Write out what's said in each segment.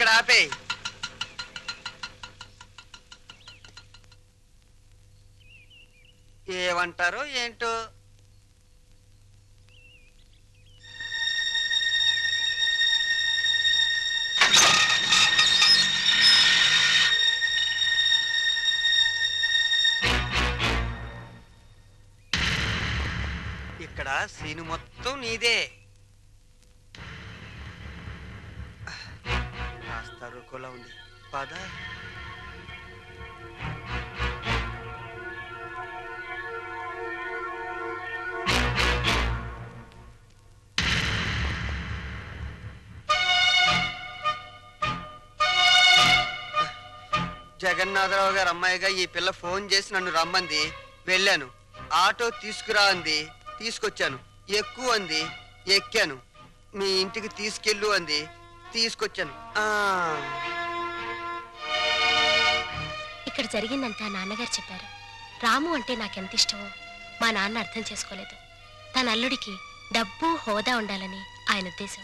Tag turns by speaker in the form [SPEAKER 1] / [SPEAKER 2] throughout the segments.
[SPEAKER 1] ఇక్కడ ఆపే ఏమంటారో ఏంటో? ఇక్కడ సీను మొత్తం నీదే. రుకోలా ఉంది. పద. జగన్నాథరావు గారు అమ్మాయిగా ఈ పిల్ల ఫోన్ చేసి నన్ను రమ్మంది. వెళ్ళాను. ఆటో తీసుకురా అంది. తీసుకొచ్చాను. ఎక్కువ అంది. ఎక్కాను. మీ ఇంటికి తీసుకెళ్ళు అంది. తీసుకొచ్చాను. ఆ.
[SPEAKER 2] ఇక్కడ జరిగిందంతా నాన్నగారు చెప్పారు. రాము అంటే నాకెంత ఇష్టమో మా నాన్న అర్థం చేసుకోలేదు. తన అల్లుడికి డబ్బు హోదా ఉండాలని ఆయన ఉద్దేశం.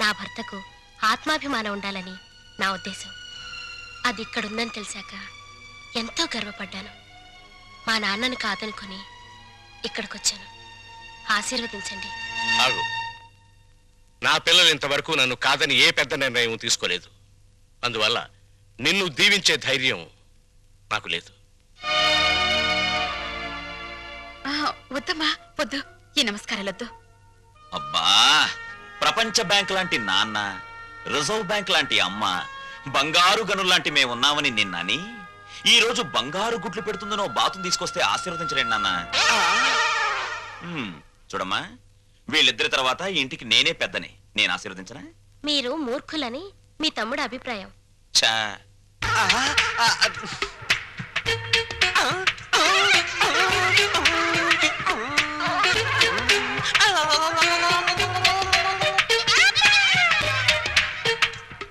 [SPEAKER 2] నా భర్తకు ఆత్మాభిమానం ఉండాలని నా ఉద్దేశం. అది ఇక్కడుందని తెలిసాక ఎంతో గర్వపడ్డాను. మా నాన్నను కాదనుకొని ఇక్కడికొచ్చాను. ఆశీర్వదించండి.
[SPEAKER 3] ఆగు. నా పిల్లలు ఇంతవరకు నన్ను కాదని ఏ పెద్ద నిర్ణయం తీసుకోలేదు. అందువల్ల నిన్ను దీవించే ధైర్యం నాకు లేదు.
[SPEAKER 4] వద్దమ్మా వద్దు. ఈ నమస్కారాలొద్దు
[SPEAKER 5] అబ్బా ప్రపంచ బ్యాంక్ లాంటి నాన్న రిజర్వ్ బ్యాంక్ లాంటి అమ్మ బంగారు గనులు లాంటి మేమున్నామని నిన్నని? ఈ రోజు బంగారు గుడ్లు పెడుతుందనో బాతును తీసుకొస్తే ఆశీర్వదించలేండి నాన్న. చూడమ్మా. వీళ్ళిద్దరి తర్వాత ఈ ఇంటికి నేనే పెద్దని. నేను ఆశీర్వదించనా?
[SPEAKER 2] మీరు మూర్ఖులని మీ తమ్ముడు అభిప్రాయం.
[SPEAKER 5] చా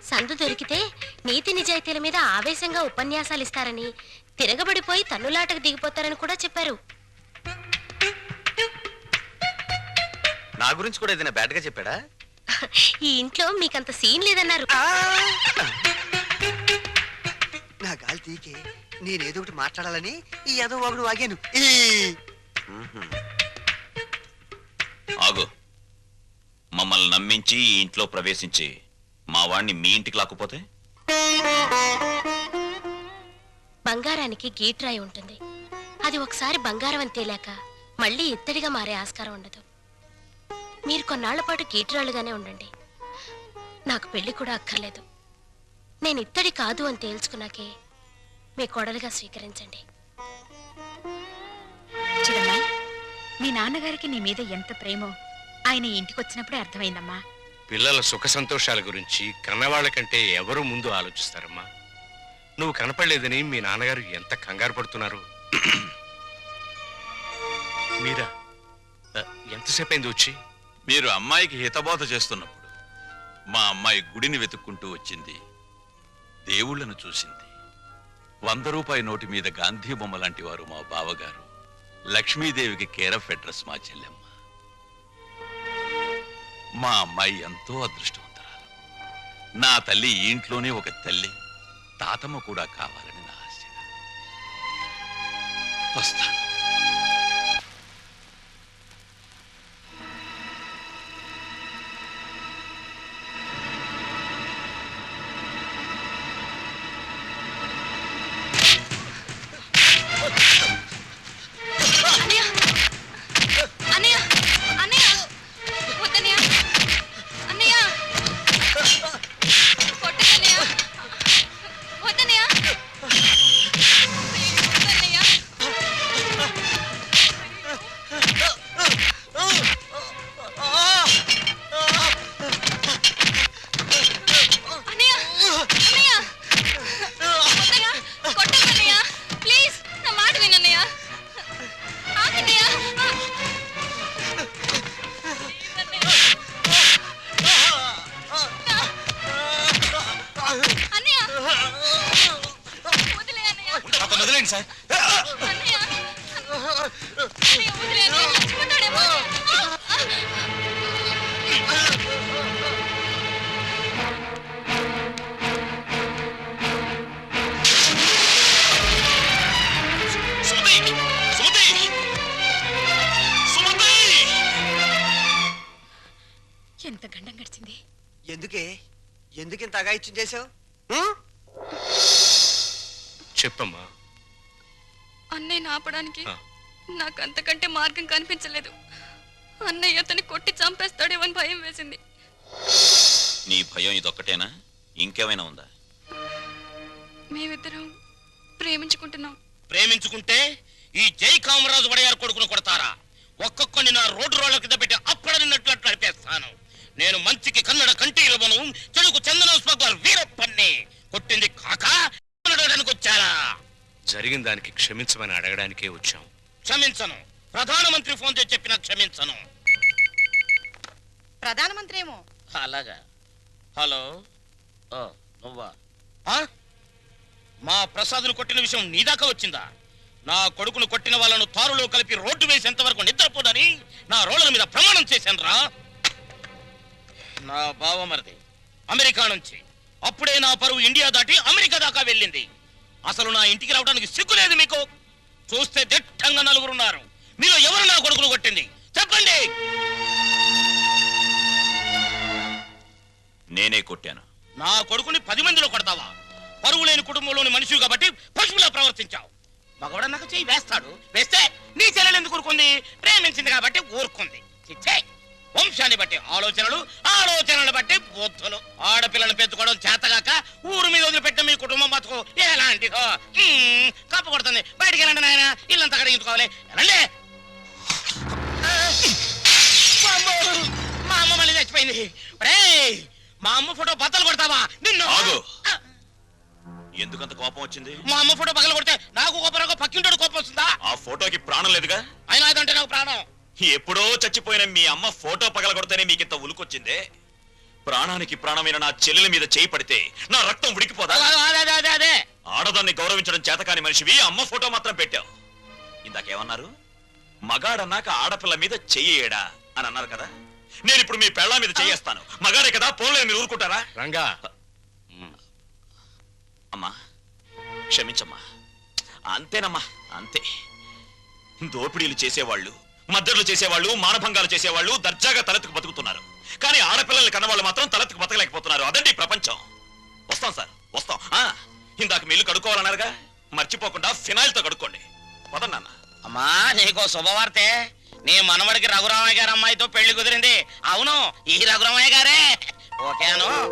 [SPEAKER 2] సందు దొరికితే నీతి నిజాయితీల మీద ఆవేశంగా ఉపన్యాసాలు ఇస్తారని తిరగబడిపోయి తన్నులాటకు దిగిపోతారని కూడా చెప్పారు.
[SPEAKER 6] నా గురించి కూడా ఏదైనా బ్యాడ్గా చెప్పాడా?
[SPEAKER 2] ఈ ఇంట్లో మీకంత సీన్ లేదన్నారు.
[SPEAKER 1] నా గాలి తీకే నేనేదో ఒకటి మాట్లాడాలని ఈ ఏదో ఒకడు వాగాను.
[SPEAKER 5] ఆగు. మమ్మల్ని నమ్మించి ఈ ఇంట్లో ప్రవేశించి మా వాణ్ణి మీ ఇంటికి లాక్కుపోతే?
[SPEAKER 2] బంగారానికి గీట్రాయి ఉంటుంది. అది ఒకసారి బంగారం అని తేలాక మళ్ళీ ఇత్తడిగా మారే ఆస్కారం ఉండదు. మీరు కొన్నాళ్ళ పాటు గీట్రాలుగానే ఉండండి. నాకు పెళ్ళి కూడా అక్కర్లేదు. నేను ఇత్తడి కాదు అని తేల్చుకున్నాకే మీ కోడలుగా స్వీకరించండి.
[SPEAKER 4] చూడమ్మా మీ నాన్నగారికి నీ మీద ఎంత ప్రేమో ఆయన ఈ ఇంటికి వచ్చినప్పుడే అర్థమైందమ్మా.
[SPEAKER 3] పిల్లల సుఖ సంతోషాల గురించి కన్నవాళ్ళ కంటే ఎవరు ముందు ఆలోచిస్తారమ్మా? నువ్వు కనపడలేదని మీ నాన్నగారు ఎంత కంగారు పడుతున్నారు? మీరా ఎంతసేపు అయింది వచ్చి?
[SPEAKER 7] మీరు అమ్మాయికి హితబోధ చేస్తున్నప్పుడు మా అమ్మాయి గుడిని వెతుక్కుంటూ వచ్చింది. దేవుళ్ళను చూసింది. వంద రూపాయి నోటి మీద గాంధీ బొమ్మ లాంటి వారు మా బావగారు. లక్ష్మీదేవికి కేరఫ్ అడ్రస్ మా చెల్లెమ్మ. మా అమ్మాయి ఎంతో అదృష్టవంతురాలు. నా తల్లి ఈ ఇంట్లోనే ఒక తల్లి. తాతమ్మ కూడా కావాలని నా ఆశ. వస్తాను.
[SPEAKER 5] వదిలేయండి సార్.
[SPEAKER 4] ఎంత గండం గడిచింది?
[SPEAKER 1] ఎందుకే? ఎందుకు ఇంత అగాయిత్యం చేశావు?
[SPEAKER 3] చెప్పమ్మా.
[SPEAKER 8] అన్నయ్యని ఆపడానికి. నాకు అంతకంటే మార్గం కనిపించలేదు. అన్నయ్య అతన్ని కొట్టి చంపేస్తాడేమో అని భయం వేసింది.
[SPEAKER 5] నీ భయం ఇదొక్కటేనా? ఇంకేమైనా ఉందా?
[SPEAKER 8] మేమిద్దరం ప్రేమించుకుంటున్నాం.
[SPEAKER 3] ప్రేమించుకుంటే ఈ జై కామరాజు వడయారు కొడుకును కొడతారా? ఒక్కొక్కని నా రోడ్డు రోడ్ల కింద పెట్టి అప్పడనిన్నట్లు నడిపేస్తాను నేను మంచికి కన్నడ కంటీలవను చెడుకు జరిగిన దానికి క్షమించమని అడగడానికే వచ్చాం. క్షమించను. ప్రధానమంత్రి ఫోన్ చేసి చెప్పినా క్షమించను.
[SPEAKER 9] ప్రధానమంత్రి ఏమో
[SPEAKER 3] అలాగా. హలో. ఓ, నువ్వా? ఆ? మా ప్రసాద్ను కొట్టిన విషయం నీ దాకా వచ్చిందా? నా కొడుకును కొట్టిన వాళ్ళను తారులో కలిపి రోడ్డు వేసేంత వరకు నిద్రపోదని నా రోడ్ల మీద ప్రమాణం చేశాను రా నా బావమరిది అమెరికా నుంచి. అప్పుడే నా పరువు ఇండియా దాటి అమెరికా దాకా వెళ్ళింది. అసలు నా ఇంటికి రావడానికి సిగ్గులేదు మీకు. చూస్తే దిట్టంగా నలుగురున్నారు. మీలో ఎవరు నా కొడుకును కొట్టింది? చెప్పండి.
[SPEAKER 5] నేనే కొట్టాను.
[SPEAKER 3] నా కొడుకుని పది మందిలో కొడతావా? పరువు లేని కుటుంబంలోని మనిషి కాబట్టి పశువులా ప్రవర్తించావు. మగవాడన్నాక చెయ్యి వేస్తాడు. వేస్తే నీ చెల్లెలు ఎందుకు ఊరుకుంది? ప్రేమించింది కాబట్టి ఊరుకుంది. వంశాన్ని బట్టి ఆలోచనలు ఆలోచనలు బట్టి బుద్ధులు. ఆడపిల్లను పెంచుకోవడం చేతగాక మా అమ్మ మళ్ళీ చచ్చిపోయింది. మా అమ్మ ఫోటో బద్దలు కొడతావా? నిన్ను.
[SPEAKER 5] ఎందుకంత కోపం వచ్చింది?
[SPEAKER 3] మా అమ్మ ఫోటో పగల కొడితే నాకు కోపం పక్కింటోడు కోపం వస్తుందా?
[SPEAKER 5] ఆ ఫోటోకి ప్రాణం లేదుగా?
[SPEAKER 3] అయినా అదంటే నాకు ప్రాణం.
[SPEAKER 5] ఎప్పుడో చచ్చిపోయిన మీ అమ్మ ఫోటో పగలగొడితేనే మీకింత ఉలుకొచ్చిందే. ప్రాణానికి ప్రాణమైన నా చెల్లెల మీద చేయి పడితే నా రక్తం ఉడికిపోదా?
[SPEAKER 3] అదే.
[SPEAKER 5] ఆడదాన్ని గౌరవించడం చేతకాని మనిషివి అమ్మ ఫోటో మాత్రం పెట్టావు. ఇందాకేమన్నారు? మగాడన్నాక ఆడపిల్ల మీద చెయ్యేడా? అని అన్నారు కదా? నేను ఇప్పుడు మీ పెళ్ళ మీద చెయ్యేస్తాను. మగాడే కదా పోన్లే మీరు ఊరుకుంటారా?
[SPEAKER 3] రంగా.
[SPEAKER 5] అమ్మా క్షమించమ్మా. అంతేనమ్మా అంతే. దోపిడీలు చేసేవాళ్ళు మద్దతులు చేసేవాళ్ళు మానభంగాలు చేసేవాళ్ళు దర్జాగా తలెత్తుకు బతుకుతున్నారు. కానీ ఆడపిల్లల్ని కన్నవాళ్ళు మాత్రం తలెత్తుకు బతకలేకపోతున్నారు. అదండి ప్రపంచం. వస్తాం సార్ వస్తాం. ఆ, ఇందాక మీ ఇల్లు కడుక్కోవాలన్నారుగా? మర్చిపోకుండా ఫినాయిల్తో కడుక్కోండి వదన్నా
[SPEAKER 3] అమ్మా నీకో శుభవార్తే. నీ మనవడికి రఘురామయ్య గారు అమ్మాయితో పెళ్ళి కుదిరింది. అవును ఈ రఘురామయ్య గారే. ఓకేను